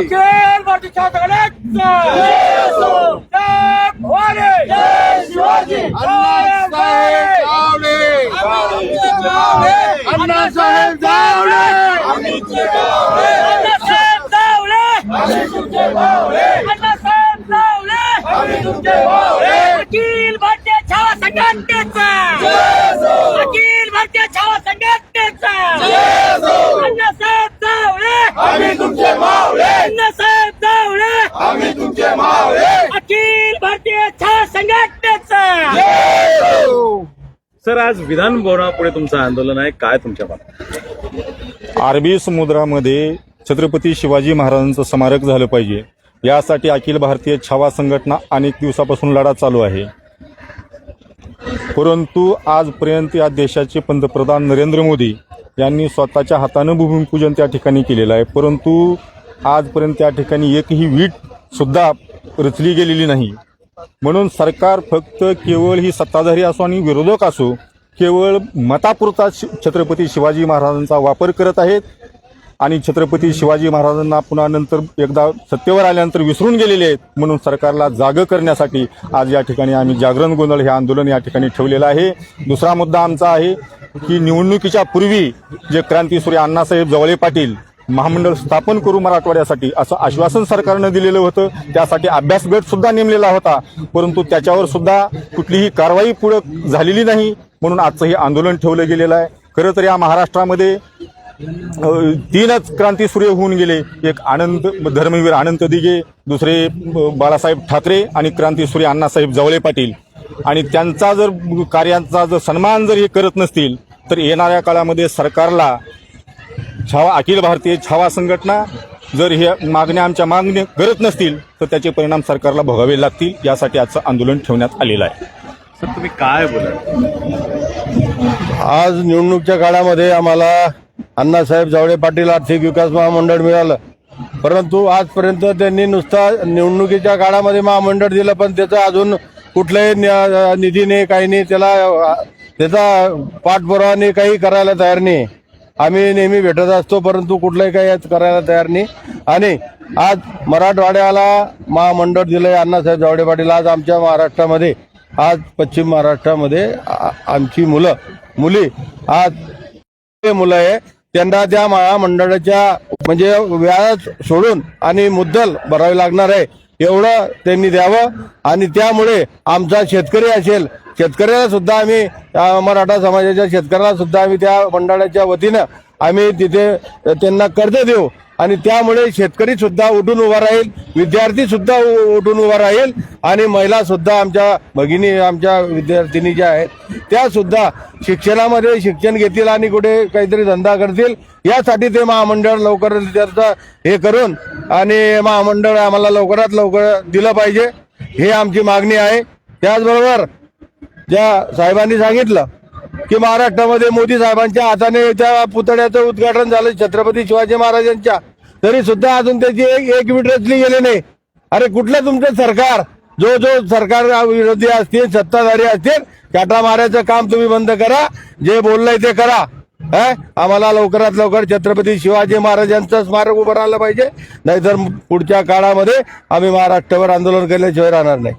अखिल भारतीय छात्र अण्णासाहेब जावडे! अखिल भारतीय छावा संघटनेचा अखिल भारतीय छावा संघटनेचा अण्णासाहेब जावळे आम्ही तुमचे मावळे अण्णासाहेब जावळे आम्ही तुमचे मावळे अखिल भारतीय छावा संघटनेचा सर आज विधान भवनापुढे तुमचं आंदोलन आहे. काय तुमच्या बाबतीत अरबी समुद्रामध्ये छत्रपती शिवाजी महाराजांचं स्मारक झालं पाहिजे. यासाठी अखिल भारतीय छावा संघटना अनेक दिवसापासून लढा चालू आहे. परंतु आजपर्यंत या देशाचे पंतप्रधान नरेंद्र मोदी यांनी स्वतःच्या हातानं भूमिपूजन त्या ठिकाणी केलेलं आहे. परंतु आजपर्यंत त्या ठिकाणी एकही वीट सुद्धा रचली गेलेली नाही. म्हणून सरकार फक्त केवळ ही सत्ताधारी असो आणि विरोधक असो केवळ मतापुरता शि- छत्रपती शिवाजी महाराजांचा वापर करत आहेत आणि छत्रपती शिवाजी महाराजांना पुन्हा नंतर एकदा सत्तेवर आल्यानंतर विसरून गेलेले आहेत म्हणून सरकारला जागं करण्यासाठी आज या ठिकाणी आम्ही जागरण गोंधळ हे आंदोलन या ठिकाणी ठेवलेलं आहे. दुसरा मुद्दा आमचा आहे की निवडणुकीच्या पूर्वी जे क्रांतीसूर्य अण्णासाहेब जवळे पाटील महामंडळ स्थापन करू मराठवाड्यासाठी असं आश्वासन सरकारनं दिलेलं होतं. त्यासाठी अभ्यास गट सुद्धा नेमलेला होता. परंतु त्याच्यावर सुद्धा कुठलीही कारवाई पुढे झालेली नाही म्हणून आजचं हे आंदोलन ठेवलं गेलेलं आहे. खरं तर या महाराष्ट्रामध्ये तीनच तीनच क्रांतीसूर्य होऊन गेले. एक आनंद धर्मवीर आनंद दिघे दुसरे बाळासाहेब ठाकरे आणि क्रांतीसूर्य अण्णासाहेब जवळे पाटील. आणि त्यांचा जर कार्यांचा जर सन्मान जर हे करत नसतील तर येणाऱ्या काळामध्ये सरकारला छावा अखिल भारतीय छावा संघटना जर हे मागण्या आमच्या मागण्या करत नसतील तर त्याचे परिणाम सरकारला भोगावे लागतील यासाठी आजचं आंदोलन ठेवण्यात आलेलं आहे. सर तुम्ही काय बोला आज निवडणुकीच्या काळामध्ये आम्हाला अण्णासाहेब जावळे पाटील आर्थिक विकास महामंडळ मिळालं. परंतु आजपर्यंत त्यांनी नुसता निवडणुकीच्या काळामध्ये महामंडळ दिलं पण त्याचं अजून कुठल्याही नि- निधी नाही काही नाही त्याला त्याचा पाठपुरावा नाही काही करायला तयार नाही. आम्ही नेहमी भेटत असतो परंतु कुठलंही काही करायला तयार नाही. आणि आज मराठवाड्याला महामंडळ दिलंय अण्णासाहेब जावडे पाटील. आज आमच्या महाराष्ट्रामध्ये आज पश्चिम महाराष्ट्रामध्ये आमची मुलं मुली आज मुलं आहे. त्यांना त्या महामंडळाच्या म्हणजे व्याज सोडून आणि मुद्दल भरावी लागणार आहे. एवढं त्यांनी द्यावं आणि त्यामुळे आमचा शेतकरी असेल शेतकऱ्याला सुद्धा आम्ही मराठा समाजाच्या शेतकऱ्याला सुद्धा आम्ही त्या मंडळाच्या वतीनं आम्ही तिथे त्यांना कर्ज देऊ. आणि त्यामुळे शेतकरी सुद्धा उठून उभा राहील विद्यार्थी सुद्धा उ- उठून उभा राहील आणि महिला सुद्धा आमच्या भगिनी आमच्या विद्यार्थिनी ज्या आहेत त्या सुद्धा शिक्षणामध्ये शिक्षण घेतील आणि कुठे काहीतरी धंदा करतील. यासाठी ते महामंडळ लवकर त्याचं हे करून आणि महामंडळ आम्हाला लवकरात लवकर दिलं पाहिजे. हे आमची मागणी आहे. त्याचबरोबर ज्या साहेबांनी सांगितलं की महाराष्ट्रामध्ये मोदी साहेबांच्या हाताने त्या पुतळ्याचं उद्घाटन झालं छत्रपती शिवाजी महाराजांच्या तरी सुद्धा अजून त्याची एक एक मीट रचली गेली नाही. अरे कुठलं तुमचं सरकार? जो जो सरकार विरोधी असतील सत्ताधारी असतील काटा मारायचं काम तुम्ही बंद करा जे बोललंय ते करा. आम्हाला लवकरात लवकर छत्रपती शिवाजी महाराजांचं स्मारक उभं राहिलं पाहिजे. नाहीतर पुढच्या काळामध्ये आम्ही महाराष्ट्रावर आंदोलन केल्याशिवाय राहणार नाही.